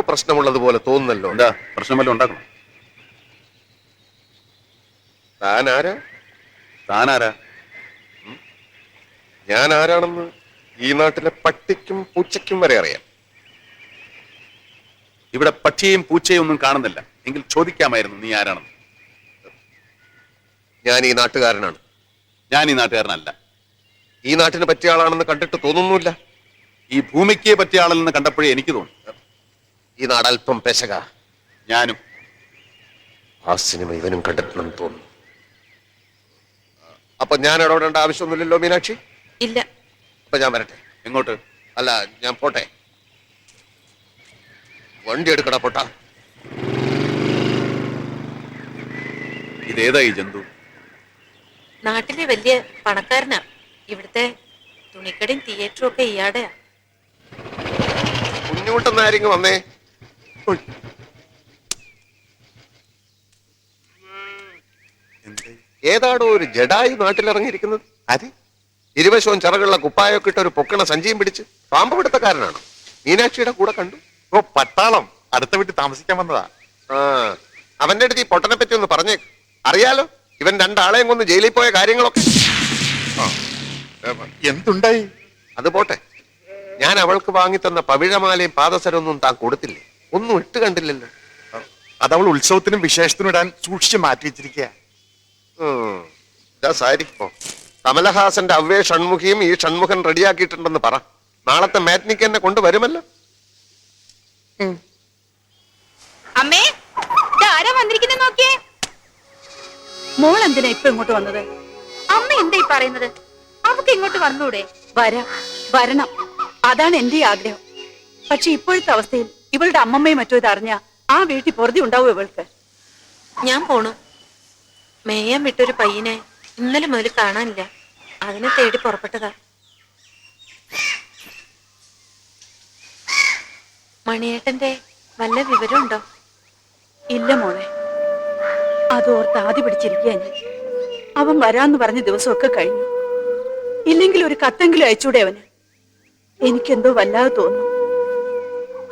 പ്രശ്നമുള്ളതുപോലെ തോന്നുന്നല്ലോ. എന്താ? പ്രശ്നം വല്ലതും ഉണ്ടാക്കണം? താൻ ആരാ താനാരാ? ഞാൻ ആരാണെന്ന് ഈ നാട്ടിലെ പട്ടിക്കും പൂച്ചയ്ക്കും വരെ അറിയാം. ഇവിടെ പക്ഷിയെയും പൂച്ചയും ഒന്നും കാണുന്നില്ല. എങ്കിൽ ചോദിക്കാമായിരുന്നു നീ ആരാണെന്ന്. ഞാൻ ഈ നാട്ടുകാരനാണ്. ഞാൻ ഈ നാട്ടുകാരനല്ല. ഈ നാട്ടിന് പറ്റിയ ആളാണെന്ന് കണ്ടിട്ട് തോന്നുന്നില്ല ഈ ഭൂമിക്ക് പറ്റിയ ആളെന്ന് കണ്ടപ്പോഴേ എനിക്ക് തോന്നി. ഈ നാട് അല്പം പെശക. ഞാനും. ആ സിനിമ ഇവനും കണ്ടിട്ടുണ്ടെന്ന് തോന്നുന്നു. അപ്പൊ ഞാൻ ഇടപെടേണ്ട ആവശ്യമൊന്നുമില്ലല്ലോ മീനാക്ഷി? ഇല്ല. അപ്പൊ ഞാൻ വരട്ടെ. എങ്ങോട്ട്? അല്ല ഞാൻ പോട്ടെ. വണ്ടി എടുക്കടാ പൊട്ട. ഇതേതായി ജന്തു? നാട്ടിലെ വലിയ പണക്കാരനാ. ഇവിടുത്തെ തുണിക്കടയും തിയേറ്ററും ഒക്കെ ഇയാടെയാ. കുഞ്ഞുമുട്ടെന്ന് ആരെങ്കിലും വന്നേ. ഏതാടോ ഒരു ജഡായി നാട്ടിലിറങ്ങിയിരിക്കുന്നത്? ആര്? ഇരുവശവും ചിറകുള്ള കുപ്പായൊക്കെ ഇട്ട് ഒരു പൊക്കണ സഞ്ചിയും പിടിച്ച് പാമ്പ് പിടുത്തക്കാരനാണ് മീനാക്ഷിയുടെ കൂടെ കണ്ടു. ഓ പട്ടാളം. അടുത്ത വീട്ടിൽ താമസിക്കാൻ വന്നതാ. ആ അവന്റെ അടുത്ത് ഈ പൊട്ടനെ പറ്റി ഒന്ന് പറഞ്ഞേക്ക്. അറിയാലോ ഇവൻ രണ്ടാളെയും കൊന്ന് ജയിലിൽ പോയ കാര്യങ്ങളൊക്കെ. എന്തുണ്ടായി? അത് പോട്ടെ. ഞാൻ അവൾക്ക് വാങ്ങി തന്ന പവിഴമാലയും പാദസരമൊന്നും താൻ കൊടുത്തില്ലേ? ഒന്നും ഇട്ട് കണ്ടില്ലല്ലോ. അത് അവൾ ഉത്സവത്തിനും വിശേഷത്തിനും ഇടാൻ സൂക്ഷിച്ച് മാറ്റി വെച്ചിരിക്കുക സാരി. കമലഹാസന്റെ അവ്വേ ഷൺമുഖിയും ഈ ഷൺമുഖൻ റെഡിയാക്കിയിട്ടുണ്ടെന്ന് പറ. നാളത്തെ മാറ്റിനിക്ക് എന്നെ കൊണ്ടുവരുമല്ലോ? അമ്മേ ആരാ വന്നിരിക്കുന്നത് നോക്കിയേ? മോൾ എന്തിനാ ഇപ്പൊ ഇങ്ങോട്ട് വന്നത്? അമ്മ എന്തായി പറയുന്നത്? അവക്ക് ഇങ്ങോട്ട് വന്നൂടെ? വരാം. വരണം. അതാണ് എന്റെ ആഗ്രഹം. പക്ഷെ ഇപ്പോഴത്തെ അവസ്ഥയിൽ ഇവളുടെ അമ്മമ്മയും മറ്റോ ഇത് അറിഞ്ഞ ആ വീട്ടിൽ പൊറുതി ഉണ്ടാവും ഇവൾക്ക്? ഞാൻ പോണു. മേയാൻ വിട്ടൊരു പയ്യനെ ഇന്നലെ മുതൽ കാണാനില്ല. അതിനെ തേടി പുറപ്പെട്ടതാ. മണിയേട്ടന്റെ വല്ല വിവരമുണ്ടോ? ഇല്ല മോളെ. അതോർത്ത് ആദ്യ പിടിച്ചിരിക്കുക ഞാൻ. അവൻ വരാന്ന് പറഞ്ഞ ദിവസമൊക്കെ കഴിഞ്ഞു. ഇല്ലെങ്കിൽ ഒരു കത്തെങ്കിലും അയച്ചൂടെ അവന്? എനിക്കെന്തോ വല്ലാതെ തോന്നുന്നു.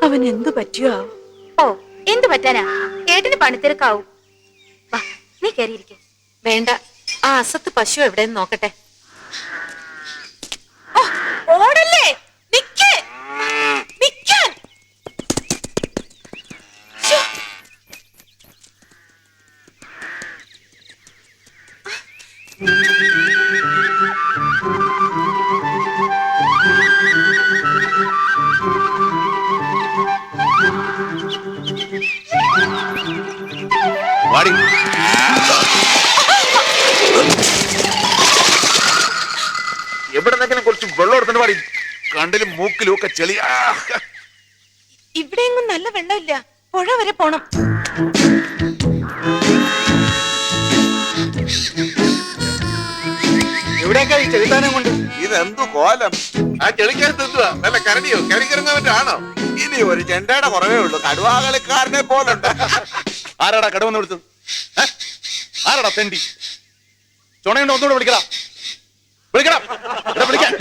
അവൻ എന്തു പറ്റിയോ? ഓ എന്ത് പറ്റാനാ? ഏട്ടന് പണിത്തിരക്കാവും. വാ നീ കയറിയിരിക്കെ വേണ്ട ആ അസത്ത് പശു എവിടെയെന്ന് നോക്കട്ടെ. പാടി കണ്ടിലും മൂക്കിലും ഒക്കെ ചെളി. ഇവിടെയെങ്ങും നല്ല വെള്ളമില്ല. പുഴ വരെ പോണം. എവിടെയൊക്കെ ഈ കൊണ്ട്? ഇതെന്തു കോലം? ആ ചെളിക്കകത്ത് എന്തുവാ നല്ല കരടിയോ? കരിക്കിറങ്ങാൻ ഇനി ഒരു ചെണ്ടയുടെ കുറവേ ഉള്ളൂ. കടുവാകളിക്കാരനെ പോലുണ്ട്. ആരാടാ കടുവന്ന് ഏ? ആരാടാ തെണ്ടി? ചുണയുണ്ടോ ഒന്നുകൂടെ വിളിക്കടാ. വിളിക്കടാ ഇവിടെ വിളിക്കാൻ.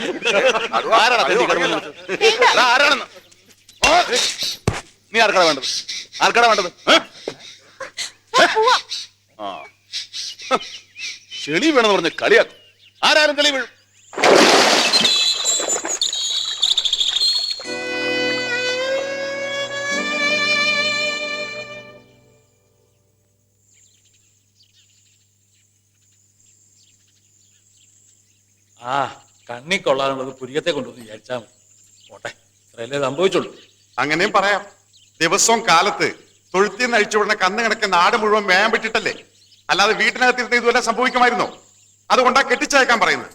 ആരാണെന്ന്? ഓ, നീ ആർക്കടാ വേണ്ടത്? ആർക്കടാ വേണ്ടത്? ഏ? ആ. ചെളി വേണമെന്ന് പറഞ്ഞ് കളിയാക്കും. ആരാരും ചെളി വീഴും. ആ കണ്ണി കൊള്ളാനുള്ളത് പുരികത്തെ കൊണ്ടുവന്ന് വിചാരിച്ചാൽ മതി. പോട്ടെ ഇത്രയല്ലേ സംഭവിച്ചുള്ളൂ. അങ്ങനെയും പറയാം. ദിവസവും കാലത്ത് തൊഴുത്തിൽ നിന്ന് അഴിച്ചുവിടുന്ന കന്ന് കിടക്കുന്ന നാട് മുഴുവൻ വേഗം വിട്ടിട്ടല്ലേ അല്ലാതെ വീട്ടിനകത്തിരുന്ന് ഇതുവരെ സംഭവിക്കുമായിരുന്നോ? അതുകൊണ്ടാ കെട്ടിച്ചയക്കാൻ പറയുന്നത്.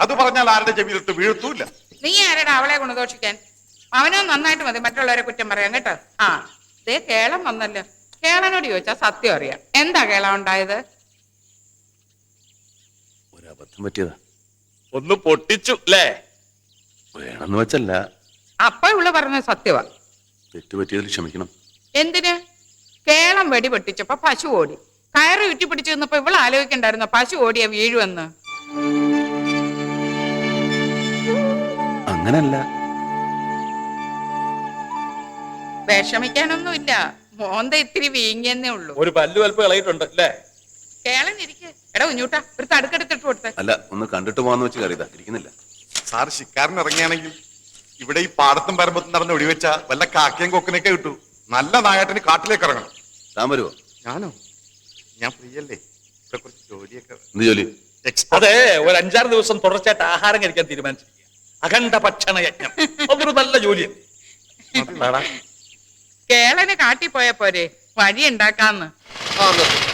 അത് പറഞ്ഞാൽ ആരുടെ ചെവിയിലിട്ട് വീഴ്ത്തൂല്ല. നീ ആരടാ അവളെ ഗുണദോഷിക്കാൻ അവനോ നന്നായിട്ട് മതി മറ്റുള്ളവരെ കുറ്റം പറയാൻ കേട്ടോ. ആ ദേ കേളം വന്നല്ലോ. കേളനോട് ചോദിച്ചാ സത്യം അറിയാം. എന്താ കേളം ഉണ്ടായത്? ഒരബദ്ധം പറ്റിയതാ. ഒന്ന് പൊട്ടിച്ചു അല്ലേ വേണമെന്ന് വെച്ചല്ല. അപ്പോഴുള്ള പറഞ്ഞ സത്യവാ. തെറ്റ് പറ്റിയതിൽ ക്ഷമിക്കണം. എന്തിന്? കേളം വെടി പൊട്ടിച്ചപ്പോ പശു ഓടി. കയറ് ചുറ്റി പിടിച്ചു നിന്നപ്പോ ഇവൾ ആലോചിക്കണ്ടായിരുന്നു പശു ഓടിയ വീഴുവെന്ന്? അങ്ങനല്ല. വിഷമിക്കാനൊന്നുമില്ല. മോന്ത ഇത്തിരി വീങ്ങിയെന്നേ ഉള്ളൂ. ഒരു പല്ലു വലുപ്പ് കളയിട്ടുണ്ട് അല്ലേ കേളൻ ഇരിക്ക് എടാ കുഞ്ഞൂട്ടാ ഒരു തടുക്കെടുത്തിട്ട് കൊടുത്ത്. അല്ല ഒന്ന് കണ്ടിട്ട് പോവാന്ന് വെച്ച് കയറിയതാ ഇരിക്കുന്നില്ല. സാർ ശിക്കാരൻ ഇറങ്ങിയാണെങ്കിൽ ഇവിടെ ഈ പാടത്തും പരമ്പത്തും നടന്ന് ഒടിവെച്ച വല്ല കാക്കയും കൊക്കിനൊക്കെ കിട്ടു. നല്ല നായാട്ടിന് കാട്ടിലേക്ക് ഇറങ്ങണം. താൻ ഞാനോ? ഞാൻ ഫ്രീ അല്ലേ ഇവിടെ കുറച്ച് ജോലിയൊക്കെ എന്ത് ജോലി? അതെ ഒരു അഞ്ചാറ് ദിവസം തുടർച്ചയായിട്ട് ആഹാരം കഴിക്കാൻ തീരുമാനിച്ചിരിക്കുക അഖണ്ഡ ഭക്ഷണ യജ്ഞം. അതൊരു നല്ല ജോലിയാണ് കേളന് കാട്ടി പോയ പോരെ. വഴി ഉണ്ടാക്കാന്ന് ആ, നിർത്ത്.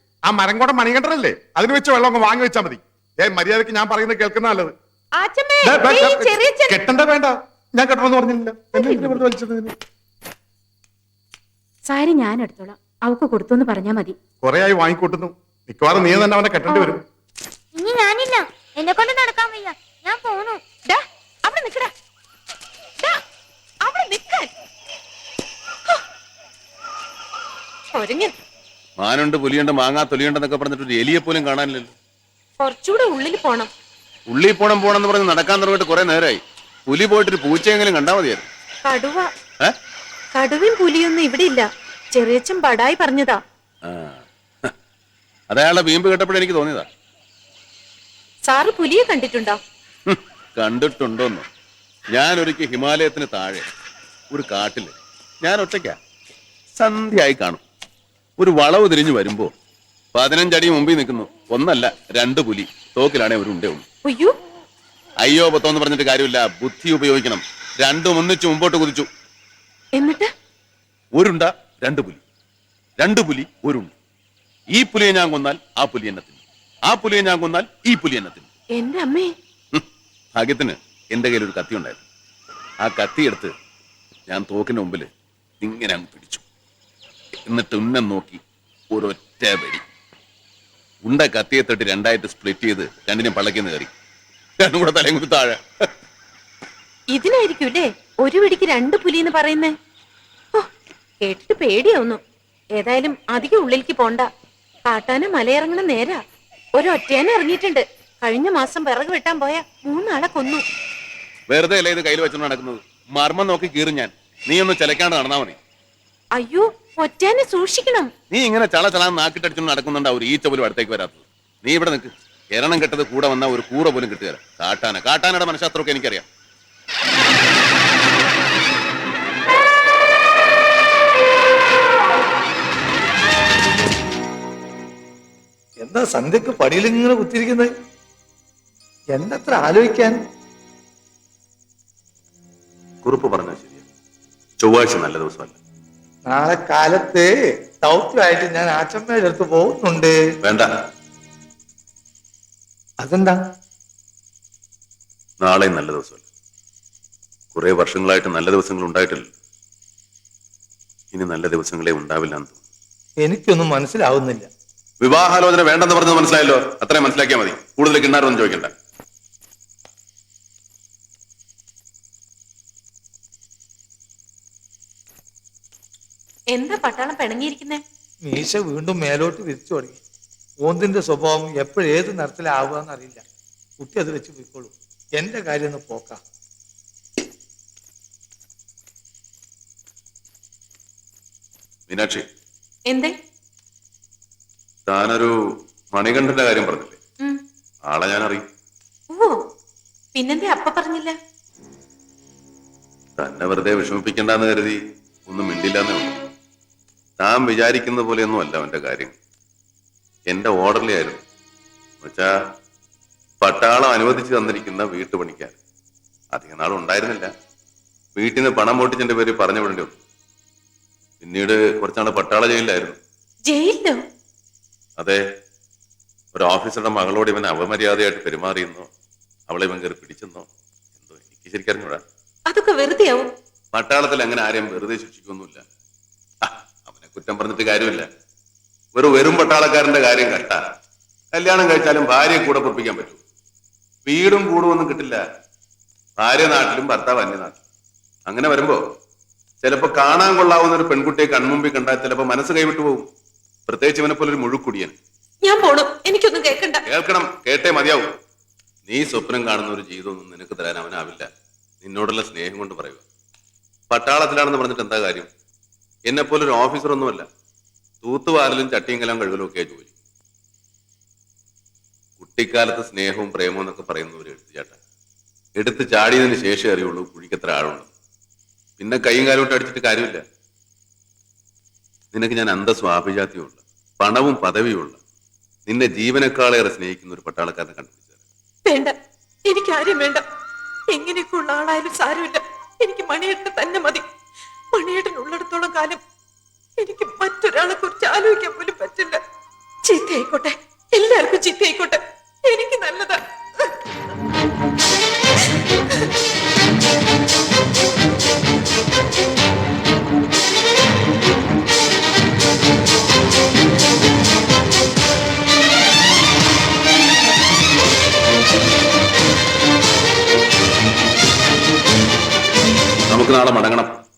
ആ മരം കൂടെ മണികണ്ഠനല്ലേ? അതിന് വെച്ച് വെള്ളം അങ്ങ് വാങ്ങി വെച്ചാൽ മതി. ഏ മര്യാദയ്ക്ക് ഞാൻ പറയുന്നത് കേൾക്കുന്ന നല്ലത്. കെട്ടണ്ട വേണ്ട. ഞാൻ കെട്ടണമെന്ന് പറഞ്ഞില്ല. സാരി ഞാൻ എടുത്തോളാം. അവക്ക് കൊടുത്തു എന്ന് പറഞ്ഞാ മതി. കൊറേ ആയി വാങ്ങിക്കൂട്ടുന്നു. മിക്കവാറും നീ തന്നെ അവനെ കെട്ടേണ്ടി വരും. ഇനി ഞാനില്ല. എന്നെ കൊണ്ട് നടക്കാൻ വയ്യ. ഞാൻ പോണു അവിടെ നിക്കടാ അവിടെ നിക്കാൻ ഒരുങ്ങൻ മാനുണ്ട് പുലിയുണ്ട് മാങ്ങാ തൊലിയുണ്ടെന്നൊക്കെ പറഞ്ഞിട്ട് ഒരു എലിയെ പോലും കാണാനില്ലല്ലോ. കുറച്ചുകൂടെ ഉള്ളിൽ പോണം. ഉള്ളിൽ പോണം പോണെന്ന് പറഞ്ഞ് നടക്കാൻ തുടങ്ങിയിട്ട് കുറെ നേരമായി. പുലി പോയിട്ട് ഒരു പൂച്ചയെങ്കിലും കണ്ടാ മതിയായിരുന്നു. കടുവ. ഏ? കടുവയും പുലിയൊന്നും ഇവിടെ ഇല്ല. ചെറിയച്ചൻ ബടായി പറഞ്ഞതാ. ആ. വീമ്പ് കേട്ടപ്പോഴേ എനിക്ക് തോന്നിയതാ. സാറ് പുലിയെ കണ്ടിട്ടുണ്ടോ? കണ്ടിട്ടുണ്ടോന്ന് കണ്ടിട്ടുണ്ടോന്നോ. ഞാൻ ഒരിക്കൽ ഹിമാലയത്തിന് താഴെ ഒരു കാട്ടിൽ ഞാൻ ഒറ്റയ്ക്കാ സന്ധ്യയായി കാണും. ഒരു വളവ് തിരിഞ്ഞു വരുമ്പോ പതിനഞ്ചടി മുമ്പിൽ നിൽക്കുന്നു. ഒന്നല്ല രണ്ട് പുലി. തോക്കിലാണെ ഒരു ഉണ്ടേ ഉള്ളൂ. അയ്യോ. അയ്യോ പത്തോന്ന് പറഞ്ഞിട്ട് കാര്യമില്ല. ബുദ്ധി ഉപയോഗിക്കണം. രണ്ടും ഒന്നിച്ചു മുമ്പോട്ട് കുതിച്ചു. എന്നിട്ട്? ഒരുണ്ട രണ്ട് പുലി. രണ്ട് പുലി ഒരുണ്ട് ഈ പുലിയെ ഞാൻ കൊന്നാൽ ആ പുലി എന്നെ തിന്നും. ആ പുലിയെ ഞാൻ കൊന്നാൽ ഈ പുലി എന്നെ തിന്നും. എന്റെ അമ്മേ. ഹും, ഭാഗ്യത്തിന് എന്റെ കയ്യിൽ ഒരു കത്തി ഉണ്ടായിരുന്നു. ആ കത്തി എടുത്ത് ഞാൻ തോക്കിന് മുമ്പിൽ ഇങ്ങനെ അങ്ങ് പിടിച്ചു. എന്നിട്ട് ഉന്നം നോക്കി. ഒരൊറ്റ വെടി ഉണ്ട കത്തിയെ തൊട്ട് രണ്ടായിട്ട് സ്പ്ലിറ്റ് ചെയ്ത് രണ്ടിനും പള്ളക്കിന്ന് കയറി. രണ്ടും കൂടെ തലയും കൂടി താഴെ. ഇതിനായിരിക്കൂല്ലേ ഒരു പിടിക്ക് രണ്ട് പുലി എന്ന് പറയുന്നേ കേട്ടിട്ട് പേടിയാവുന്നു. ഏതായാലും അധികം ഉള്ളിലേക്ക് പോണ്ട. കാട്ടാന മലയിറങ്ങണ നേരാ. ഒരു ഒറ്റയാന ഇറങ്ങിയിട്ടുണ്ട്. കഴിഞ്ഞ മാസം വിറക് വെട്ടാൻ പോയ മൂന്നാളെ കൊന്നു. വെറുതെ അല്ലേ ഇത് കയ്യിൽ വെച്ചോണ്ട് നടക്കുന്നത്? മർമ്മം നോക്കി കീറും ഞാൻ. നീ ഒന്ന് ചിലക്കാണ്ട് നടന്നാ മതി. അയ്യോ ഒറ്റയാനെ സൂക്ഷിക്കണം. നീ ഇങ്ങനെ ചള ചള നാക്കിട്ടടിച്ചു നടക്കുന്നുണ്ട് ഒരു ഈച്ച പോലും അടുത്തേക്ക് വരാത്തത്. നീ ഇവിടെ നിൽക്ക് എരണം കെട്ടത് കൂടെ വന്ന ഒരു കൂറ പോലും കിട്ടുക കാട്ടാന. കാട്ടാനയുടെ മനഃശാസ്ത്രമൊക്കെ എനിക്കറിയാം. എന്താ സന്ധ്യക്ക് പടിയിൽ ഇങ്ങനെ കുത്തിയിരിക്കുന്നത് എന്നത്ര ആലോചിക്കാൻ? കുറിപ്പ് പറഞ്ഞാൽ ശരിയാ. ചൊവ്വാഴ്ച നല്ല ദിവസമല്ല. നാളെ കാലത്ത് ദൗത്യമായിട്ട് ഞാൻ ആച്ചമ്മയുടെ അടുത്ത് പോകുന്നുണ്ട്. വേണ്ട. അതെന്താ? നാളെ നല്ല ദിവസമല്ല. കുറെ വർഷങ്ങളായിട്ട് നല്ല ദിവസങ്ങൾ ഉണ്ടായിട്ടില്ല. ഇനി നല്ല ദിവസങ്ങളെ ഉണ്ടാവില്ല എന്ന് തോന്നുന്നു. എനിക്കൊന്നും മനസ്സിലാവുന്നില്ല. വിവാഹാലോചന വേണ്ടെന്ന് പറഞ്ഞത് മനസ്സിലായല്ലോ? അത്രയും മനസ്സിലാക്കിയാൽ മതി. കൂടുതൽ കിണ്ണാറൊന്നും ചോദിക്കണ്ട. എന്താ പട്ടാളം പിണങ്ങിയിരിക്കുന്നേ? മീശ വീണ്ടും മേലോട്ട് വിരിച്ചു തുടങ്ങി. ഓന്തിന്റെ സ്വഭാവം എപ്പോഴേത് നിറത്തിലാവുക എന്നറിയില്ല കുട്ടി അത് വെച്ച് പോയിക്കോളൂ. എന്റെ കാര്യം ഒന്ന് പോക്കാം. മീനാക്ഷി. എന്തേ? താനൊരു മണികണ്ഠന്റെ കാര്യം പറഞ്ഞില്ലേ? ആളെ ഞാൻ അറിയും ഓ പിന്നെന്തേ അപ്പ പറഞ്ഞില്ല? തന്നെ വെറുതെ വിഷമിപ്പിക്കണ്ടെന്ന് കരുതി ഒന്നും മിണ്ടില്ലെന്നേ ഉള്ളൂ. താൻ വിചാരിക്കുന്ന പോലെയൊന്നും അല്ല അവന്റെ കാര്യം. എന്റെ ഓർഡറിലായിരുന്നു എന്നുവെച്ചാ പട്ടാളം അനുവദിച്ചു തന്നിരിക്കുന്ന വീട്ടുപണിക്കാർ അധികം നാളും ഉണ്ടായിരുന്നില്ല. വീട്ടിൽ നിന്ന് പണം പൊട്ടിച്ചെന്റെ പേര് പറഞ്ഞു വിടേണ്ടി വന്നു. പിന്നീട് കുറച്ചാണ് പട്ടാള ജയിലിലായിരുന്നു. ജയിലിലോ? അതെ. ഒരു ഓഫീസറുടെ മകളോട് ഇവൻ അവമര്യാദയായിട്ട് പെരുമാറിയെന്നോ അവളെ ഇവൻ കയറി പിടിച്ചെന്നോ എന്തോ എനിക്ക് ശരിക്കറിഞ്ഞൂടാ. അതൊക്കെ വെറുതെയാവും. പട്ടാളത്തിൽ അങ്ങനെ ആരെയും വെറുതെ ശിക്ഷിക്കൊന്നുമില്ല. കുറ്റം പറഞ്ഞിട്ട് കാര്യമില്ല. ഒരു വെറും പട്ടാളക്കാരന്റെ കാര്യം കട്ട കല്യാണം കഴിച്ചാലും ഭാര്യയെ കൂടെ പൊറപ്പിക്കാൻ പറ്റൂ. വീടും കൂടും ഒന്നും കിട്ടില്ല. ഭാര്യ നാട്ടിലും ഭർത്താവ് അന്യനാട്ടിലും അങ്ങനെ വരുമ്പോ ചിലപ്പോ കാണാൻ കൊള്ളാവുന്ന ഒരു പെൺകുട്ടിയെ കൺമുമ്പിൽ കണ്ടാൽ ചിലപ്പോ മനസ്സ് കൈവിട്ടു പോകും പ്രത്യേകിച്ച് ഇവനെ പോലെ ഒരു മുഴുക്കുടിയൻ. ഞാൻ പോണു. എനിക്കൊന്നും കേൾക്കണ്ട കേൾക്കണം. കേട്ടേ മതിയാവും. നീ സ്വപ്നം കാണുന്ന ഒരു ജീവിതമൊന്നും നിനക്ക് തരാൻ അവനാവില്ല. നിന്നോടുള്ള സ്നേഹം കൊണ്ട് പറയുക. പട്ടാളത്തിലാണെന്ന് പറഞ്ഞിട്ട് എന്താ കാര്യം? എന്നെ പോലെ ഒരു ഓഫീസർ ഒന്നുമല്ല തൂത്തുവാരലും ചട്ടിയും കലം കഴുകലും ഒക്കെ ജോലി. കുട്ടിക്കാലത്ത് സ്നേഹവും പ്രേമവും എന്നൊക്കെ പറയുന്ന ഒരു എടുത്തുചാട്ട. എടുത്ത് ചാടിയതിന് ശേഷം അറിയുള്ളൂ കുഴിക്കത്ര ആളുണ്ട്. പിന്നെ കൈയും കാലോട്ട് അടിച്ചിട്ട് കാര്യമില്ല. നിനക്ക് ഞാൻ അന്തസ്വാഭിജാത്യമുള്ള പണവും പദവിയുമുള്ള നിന്നെ ജീവനക്കാളേറെ സ്നേഹിക്കുന്ന ഒരു പട്ടാളക്കാരനെ കണ്ടുപിടിച്ചത്. വേണ്ട. എനിക്ക് ആരും വേണ്ട ആളായാലും സാരമില്ല. എനിക്ക് മണിയേട്ടൻ തന്നെ മതി. മണിയേട്ടൻ ഉള്ളിടത്തോളം കാലം എനിക്ക് മറ്റൊരാളെ കുറിച്ച് ആലോചിക്കാൻ പോലും പറ്റില്ല. ചീത്തയായിക്കോട്ടെ. എല്ലാവർക്കും ചീത്തയായിക്കോട്ടെ. എനിക്ക് നല്ലതാ. നമുക്ക് നാളെ മടങ്ങണം.